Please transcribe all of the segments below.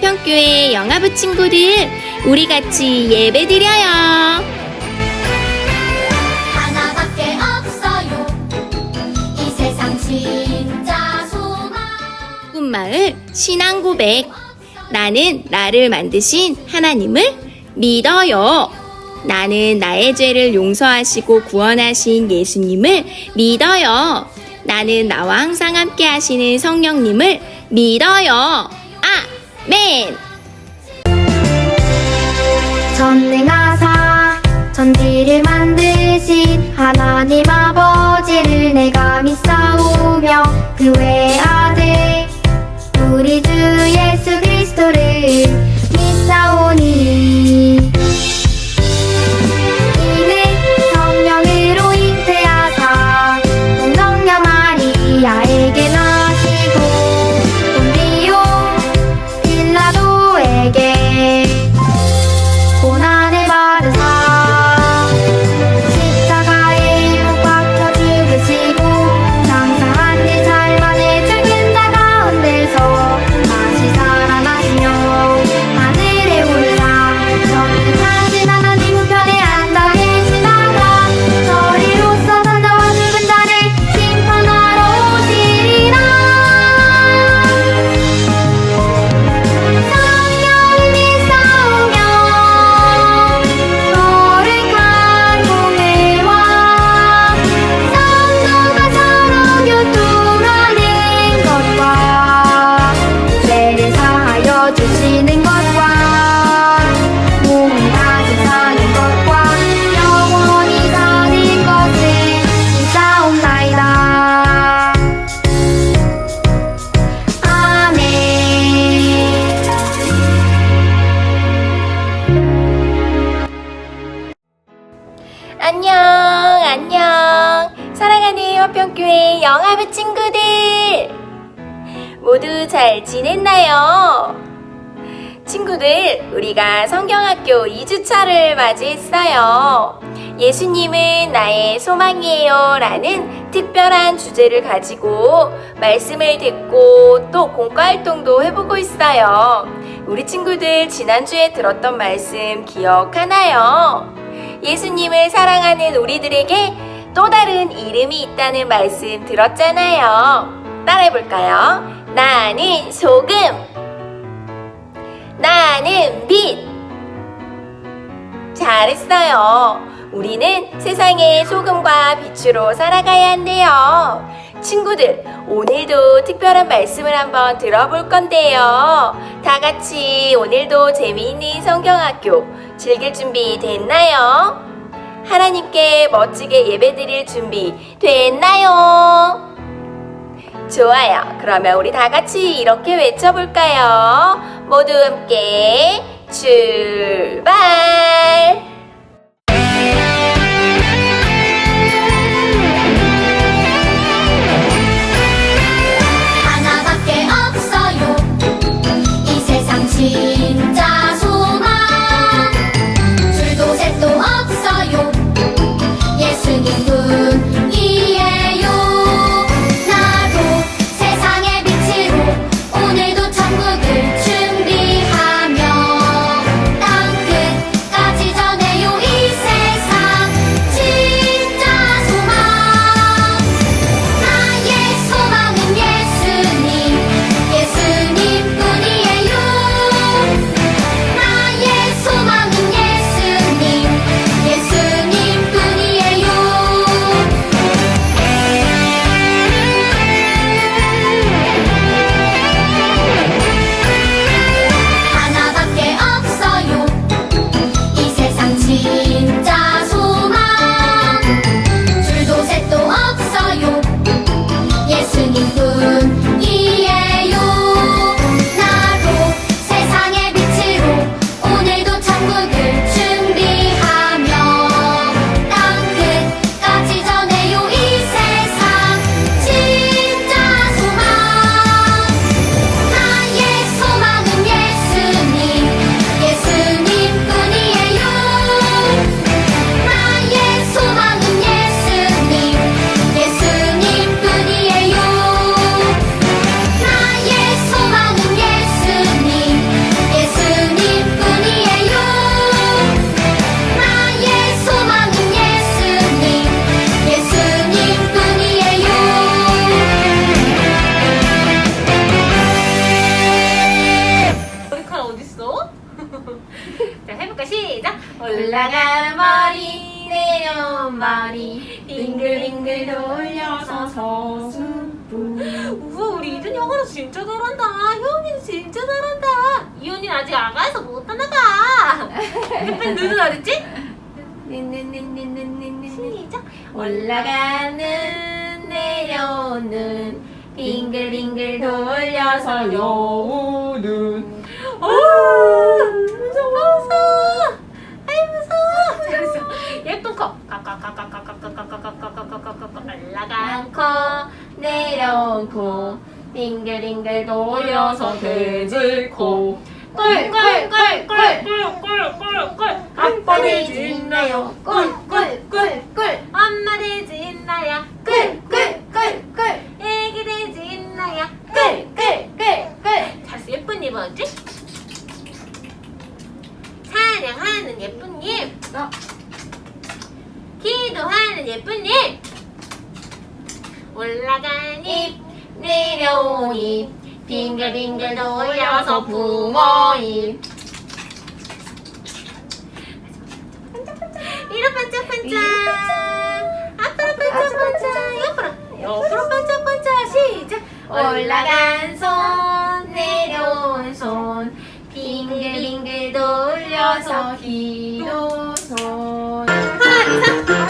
화평교회 영아부 친구들, 우리 같이 예배 드려요. 하나밖에 없어요 이 세상 진짜 소망 꿈마을 신앙 고백. 나는 나를 만드신 하나님을 믿어요. 나는 나의 죄를 용서하시고 구원하신 예수님을 믿어요. 나는 나와 항상 함께 하시는 성령님을 믿어요. 아멘! 전능하사 천지를 만드신 하나님 아버지를 내가 믿사오며 그 외의 아들 우리 주 예수 그리스도를 믿사오니 맞이했어요. 예수님은 나의 소망이에요. 라는 특별한 주제를 가지고 말씀을 듣고 또 공과활동도 해보고 있어요. 우리 친구들 지난주에 들었던 말씀 기억하나요? 예수님을 사랑하는 우리들에게 또 다른 이름이 있다는 말씀 들었잖아요. 따라해볼까요? 나는 소금. 나는 빛. 잘했어요. 우리는 세상의 소금과 빛으로 살아가야 한대요. 친구들, 오늘도 특별한 말씀을 한번 들어볼 건데요. 다 같이 오늘도 재미있는 성경학교 즐길 준비 됐나요? 하나님께 멋지게 예배드릴 준비 됐나요? 좋아요. 그러면 우리 다 같이 이렇게 외쳐볼까요? 모두 함께 출발! 올라가는 내려오는 빙글빙글 돌려서 여우는. 오 무서워. 무서워 아이 무서워. 잘했어 예쁜 코. 까까까까까까까까까까까까까까 올라간 코 내려온 코. 빙글빙글 돌려서 돼지 코 꿀꿀꿀꿀꿀꿀꿀꿀 아빠 돼지 있나요 꿀꿀꿀꿀 엄마 돼지 있나요? 꿀꿀꿀꿀 애기 돼지 있나요? 꿀꿀꿀꿀 잘했어 예쁜 님 뭐지? 사냥하는 예쁜 님 어. 기도하는 예쁜 님 올라간 잎 내려온 입 빙글빙글 돌려서 붕어입 위로 반짝반짝. 앞으로 반짝반짝. 옆으로. 옆으로 반짝반짝. 시작. 올라간 손 내려온 손. 빙글빙글 돌려서 기도손 시작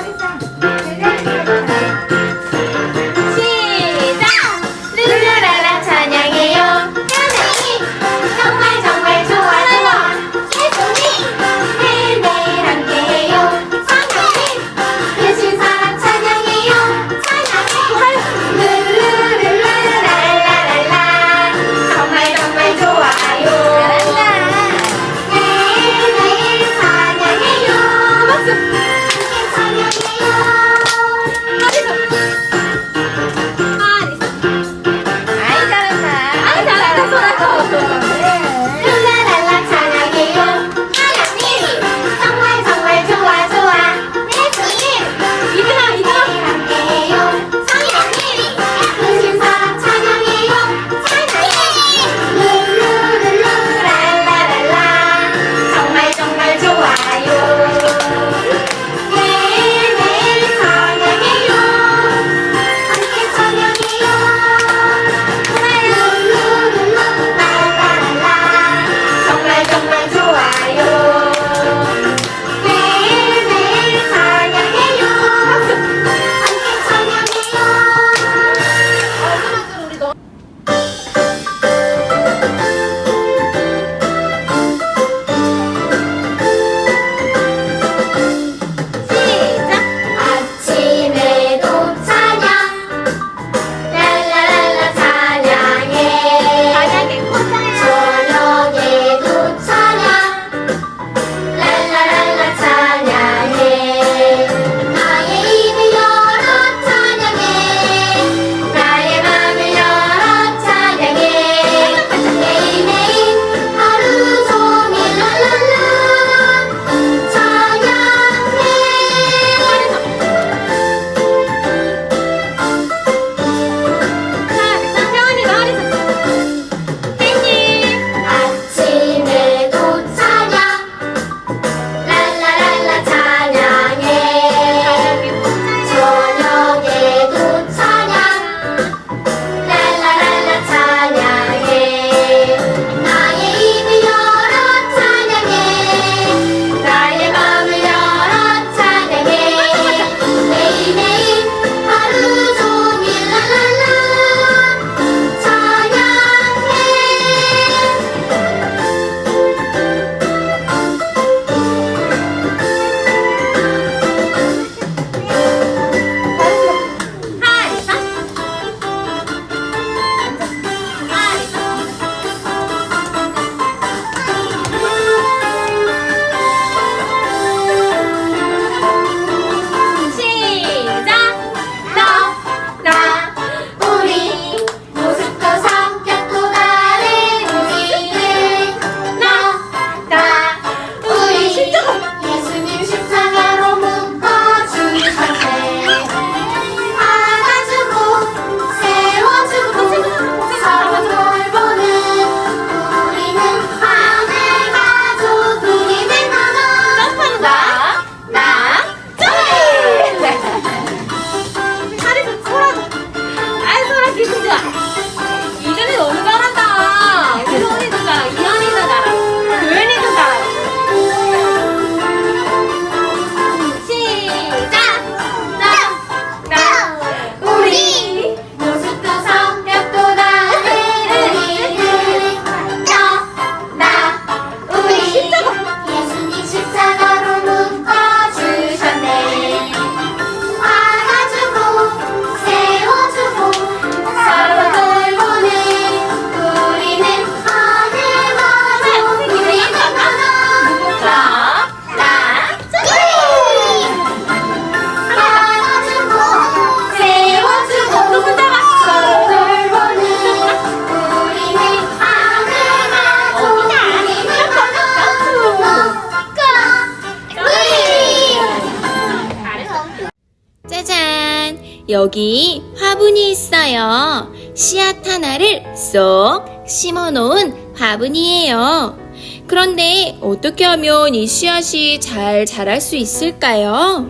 여기 화분이 있어요. 씨앗 하나를 쏙 심어 놓은 화분이에요. 그런데 어떻게 하면 이 씨앗이 잘 자랄 수 있을까요?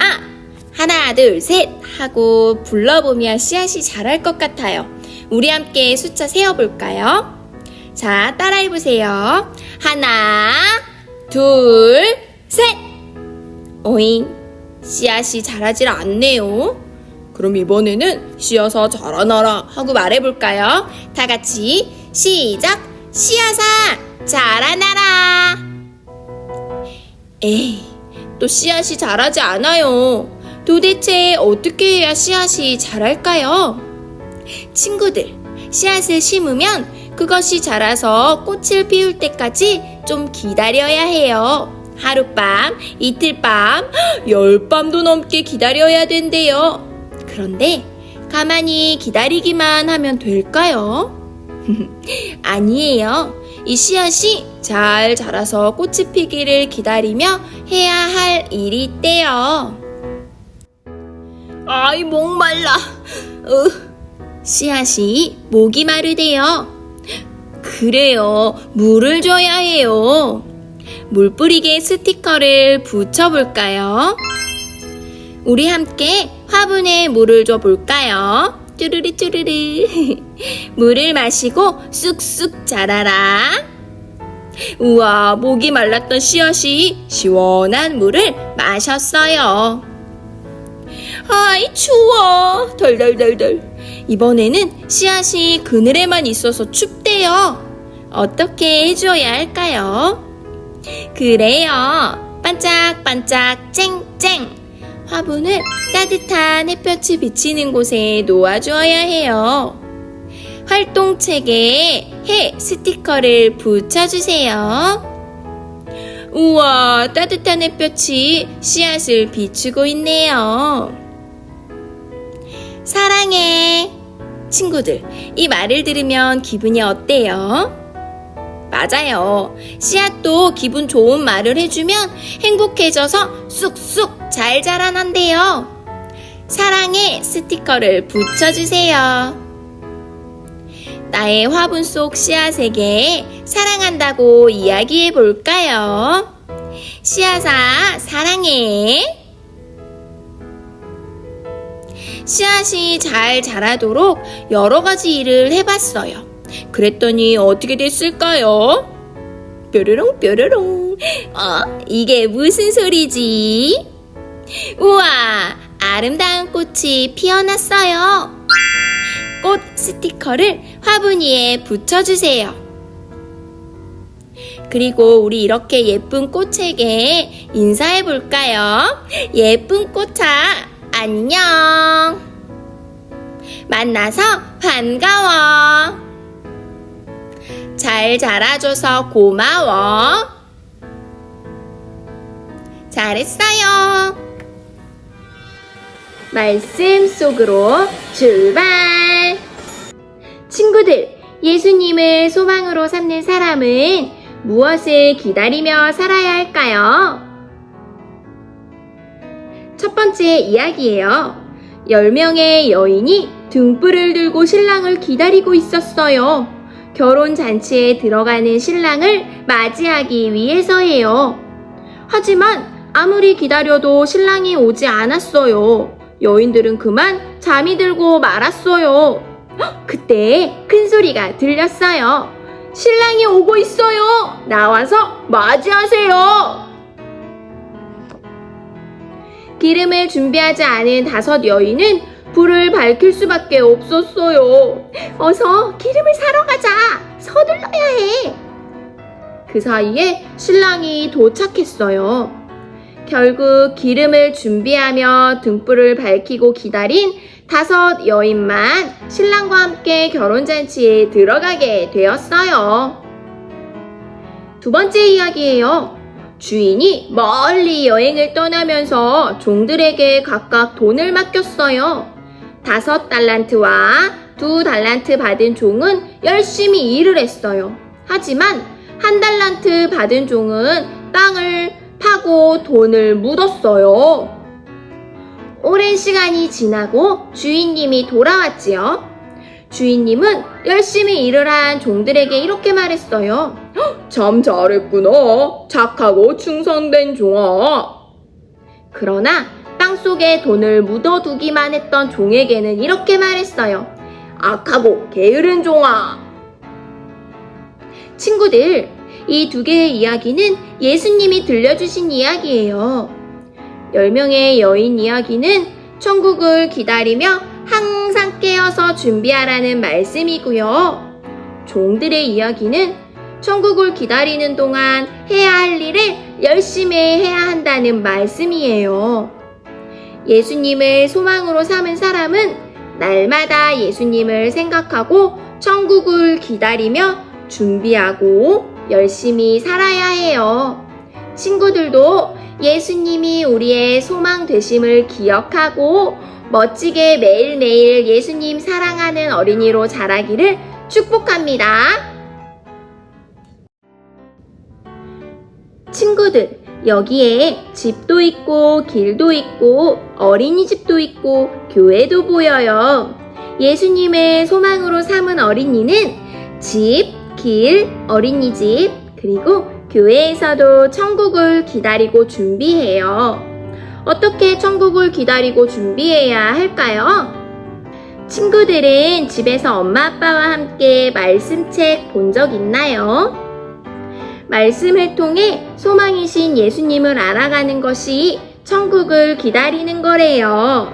아! 하나, 둘, 셋! 하고 불러보면 씨앗이 자랄 것 같아요. 우리 함께 숫자 세어볼까요? 자, 따라해보세요. 하나, 둘, 셋! 오잉, 씨앗이 자라질 않네요. 그럼 이번에는 씨앗아 자라나라 하고 말해볼까요? 다 같이 시작! 씨앗아 자라나라! 에이, 또 씨앗이 자라지 않아요. 도대체 어떻게 해야 씨앗이 자랄까요? 친구들, 씨앗을 심으면 그것이 자라서 꽃을 피울 때까지 좀 기다려야 해요. 하룻밤, 이틀밤, 열밤도 넘게 기다려야 된대요. 그런데 가만히 기다리기만 하면 될까요? 아니에요. 이 씨앗이 잘 자라서 꽃이 피기를 기다리며 해야 할 일이 있대요. 아이, 목말라. 으. 씨앗이 목이 마르대요. 그래요. 물을 줘야 해요. 물 뿌리개 스티커를 붙여볼까요? 우리 함께 화분에 물을 줘 볼까요? 쭈르르 쭈르르. 물을 마시고 쑥쑥 자라라. 우와, 목이 말랐던 씨앗이 시원한 물을 마셨어요. 아이, 추워. 덜덜덜덜. 이번에는 씨앗이 그늘에만 있어서 춥대요. 어떻게 해줘야 할까요? 그래요. 반짝반짝 쨍쨍. 화분을 따뜻한 햇볕이 비치는 곳에 놓아주어야 해요. 활동책에 해 스티커를 붙여주세요. 우와, 따뜻한 햇볕이 씨앗을 비추고 있네요. 사랑해. 친구들, 이 말을 들으면 기분이 어때요? 맞아요. 씨앗도 기분 좋은 말을 해주면 행복해져서 쑥쑥 잘 자라난대요. 사랑해 스티커를 붙여주세요. 나의 화분 속 씨앗에게 사랑한다고 이야기해 볼까요? 씨앗아, 사랑해. 씨앗이 잘 자라도록 여러 가지 일을 해봤어요. 그랬더니 어떻게 됐을까요? 뾰로롱 뾰로롱. 어, 이게 무슨 소리지? 우와, 아름다운 꽃이 피어났어요. 꽃 스티커를 화분 위에 붙여주세요. 그리고 우리 이렇게 예쁜 꽃에게 인사해 볼까요? 예쁜 꽃아, 안녕. 만나서 반가워. 잘 자라줘서 고마워. 잘했어요. 말씀 속으로 출발! 친구들, 예수님을 소망으로 삼는 사람은 무엇을 기다리며 살아야 할까요? 첫 번째 이야기예요. 10명의 여인이 등불을 들고 신랑을 기다리고 있었어요. 결혼 잔치에 들어가는 신랑을 맞이하기 위해서예요. 하지만 아무리 기다려도 신랑이 오지 않았어요. 여인들은 그만 잠이 들고 말았어요. 헉, 그때 큰 소리가 들렸어요. 신랑이 오고 있어요. 나와서 맞이하세요. 기름을 준비하지 않은 다섯 여인은 불을 밝힐 수밖에 없었어요. 어서 기름을 사러 가자. 서둘러야 해. 그 사이에 신랑이 도착했어요. 결국 기름을 준비하며 등불을 밝히고 기다린 다섯 여인만 신랑과 함께 결혼잔치에 들어가게 되었어요. 두 번째 이야기예요. 주인이 멀리 여행을 떠나면서 종들에게 각각 돈을 맡겼어요. 다섯 달란트와 두 달란트 받은 종은 열심히 일을 했어요. 하지만 한 달란트 받은 종은 땅을 파고 돈을 묻었어요. 오랜 시간이 지나고 주인님이 돌아왔지요. 주인님은 열심히 일을 한 종들에게 이렇게 말했어요. "헉, 참 잘했구나. 착하고 충성된 종아. 그러나 땅 속에 돈을 묻어두기만 했던 종에게는 이렇게 말했어요. 악하고 게으른 종아. 친구들, 이 두 개의 이야기는 예수님이 들려주신 이야기예요. 열 명의 여인 이야기는 천국을 기다리며 항상 깨어서 준비하라는 말씀이고요. 종들의 이야기는 천국을 기다리는 동안 해야 할 일을 열심히 해야 한다는 말씀이에요. 예수님을 소망으로 삼은 사람은 날마다 예수님을 생각하고 천국을 기다리며 준비하고 열심히 살아야 해요. 친구들도 예수님이 우리의 소망 되심을 기억하고 멋지게 매일매일 예수님 사랑하는 어린이로 자라기를 축복합니다. 친구들, 여기에 집도 있고 길도 있고 어린이집도 있고 교회도 보여요. 예수님의 소망으로 삼은 어린이는 집, 길, 어린이집, 그리고 교회에서도 천국을 기다리고 준비해요. 어떻게 천국을 기다리고 준비해야 할까요? 친구들은 집에서 엄마 아빠와 함께 말씀책 본 적 있나요? 말씀을 통해 소망이신 예수님을 알아가는 것이 천국을 기다리는 거래요.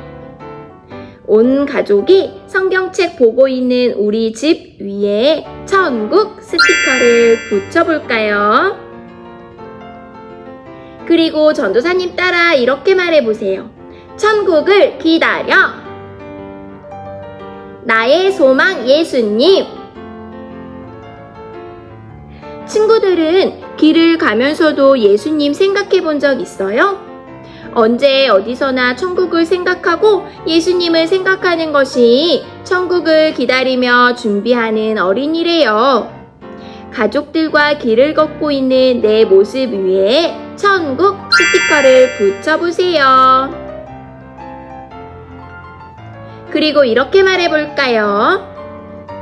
온 가족이 성경책 보고 있는 우리 집 위에 천국 스티커를 붙여볼까요? 그리고 전도사님 따라 이렇게 말해보세요. 천국을 기다려. 나의 소망 예수님. 친구들은 길을 가면서도 예수님 생각해 본 적 있어요? 언제 어디서나 천국을 생각하고 예수님을 생각하는 것이 천국을 기다리며 준비하는 어린이래요. 가족들과 길을 걷고 있는 내 모습 위에 천국 스티커를 붙여보세요. 그리고 이렇게 말해볼까요?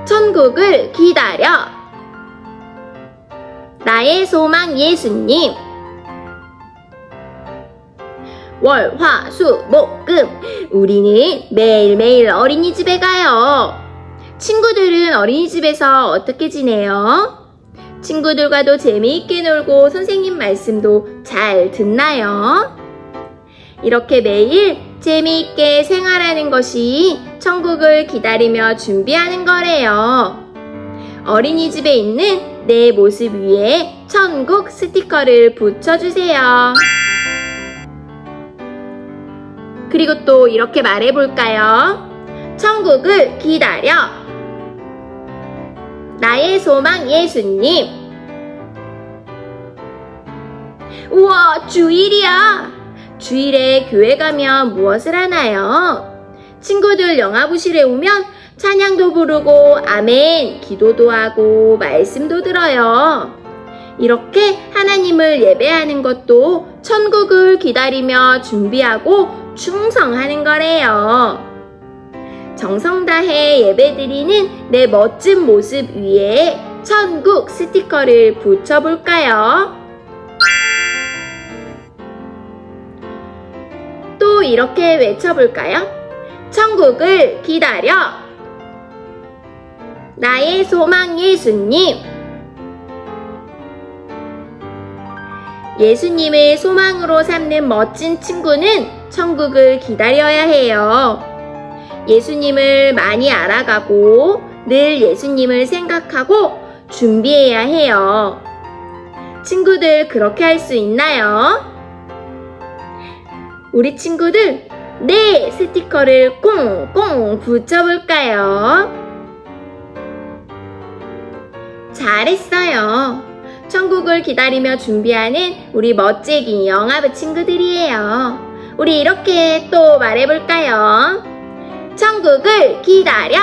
천국을 기다려. 나의 소망 예수님. 월, 화, 수, 목, 금. 우리는 매일매일 어린이집에 가요. 친구들은 어린이집에서 어떻게 지내요? 친구들과도 재미있게 놀고 선생님 말씀도 잘 듣나요? 이렇게 매일 재미있게 생활하는 것이 천국을 기다리며 준비하는 거래요. 어린이집에 있는 내 모습 위에 천국 스티커를 붙여주세요. 그리고 또 이렇게 말해볼까요? 천국을 기다려. 나의 소망 예수님. 우와, 주일이야. 주일에 교회 가면 무엇을 하나요? 친구들 영화 부실에 오면 찬양도 부르고 아멘 기도도 하고 말씀도 들어요. 이렇게 하나님을 예배하는 것도 천국을 기다리며 준비하고 충성하는 거래요. 정성 다해 예배드리는 내 멋진 모습 위에 천국 스티커를 붙여볼까요? 또 이렇게 외쳐볼까요? 천국을 기다려. 나의 소망 예수님. 예수님을 소망으로 삼는 멋진 친구는 천국을 기다려야 해요. 예수님을 많이 알아가고 늘 예수님을 생각하고 준비해야 해요. 친구들 그렇게 할 수 있나요? 우리 친구들 네 스티커를 꽁꽁 붙여볼까요? 잘했어요. 천국을 기다리며 준비하는 우리 멋지기 영화부 친구들이에요. 우리 이렇게 또 말해볼까요? 천국을 기다려.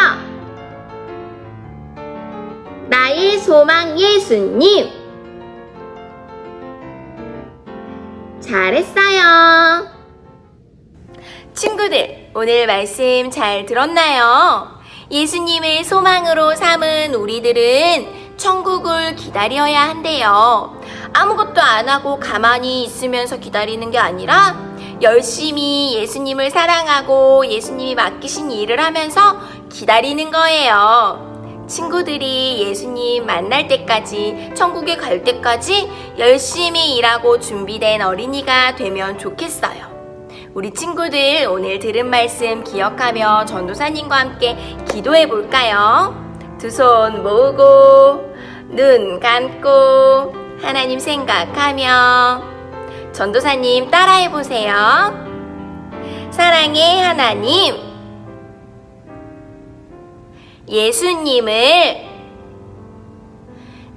나의 소망 예수님. 잘했어요. 친구들, 오늘 말씀 잘 들었나요? 예수님을 소망으로 삼은 우리들은 천국을 기다려야 한대요. 아무것도 안 하고 가만히 있으면서 기다리는 게 아니라 열심히 예수님을 사랑하고 예수님이 맡기신 일을 하면서 기다리는 거예요. 친구들이 예수님 만날 때까지, 천국에 갈 때까지 열심히 일하고 준비된 어린이가 되면 좋겠어요. 우리 친구들 오늘 들은 말씀 기억하며 전도사님과 함께 기도해 볼까요? 두 손 모으고 눈 감고 하나님 생각하며 전도사님 따라해 보세요. 사랑의 하나님 예수님을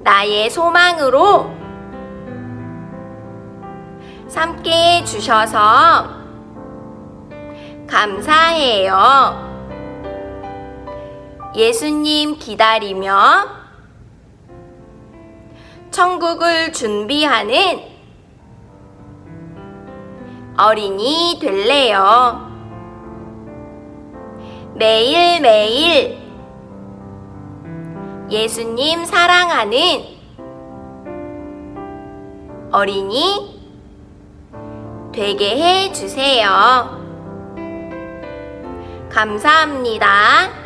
나의 소망으로 삼게 해 주셔서 감사해요. 예수님 기다리며 천국을 준비하는 어린이 될래요. 매일매일 예수님 사랑하는 어린이 되게 해 주세요. 감사합니다.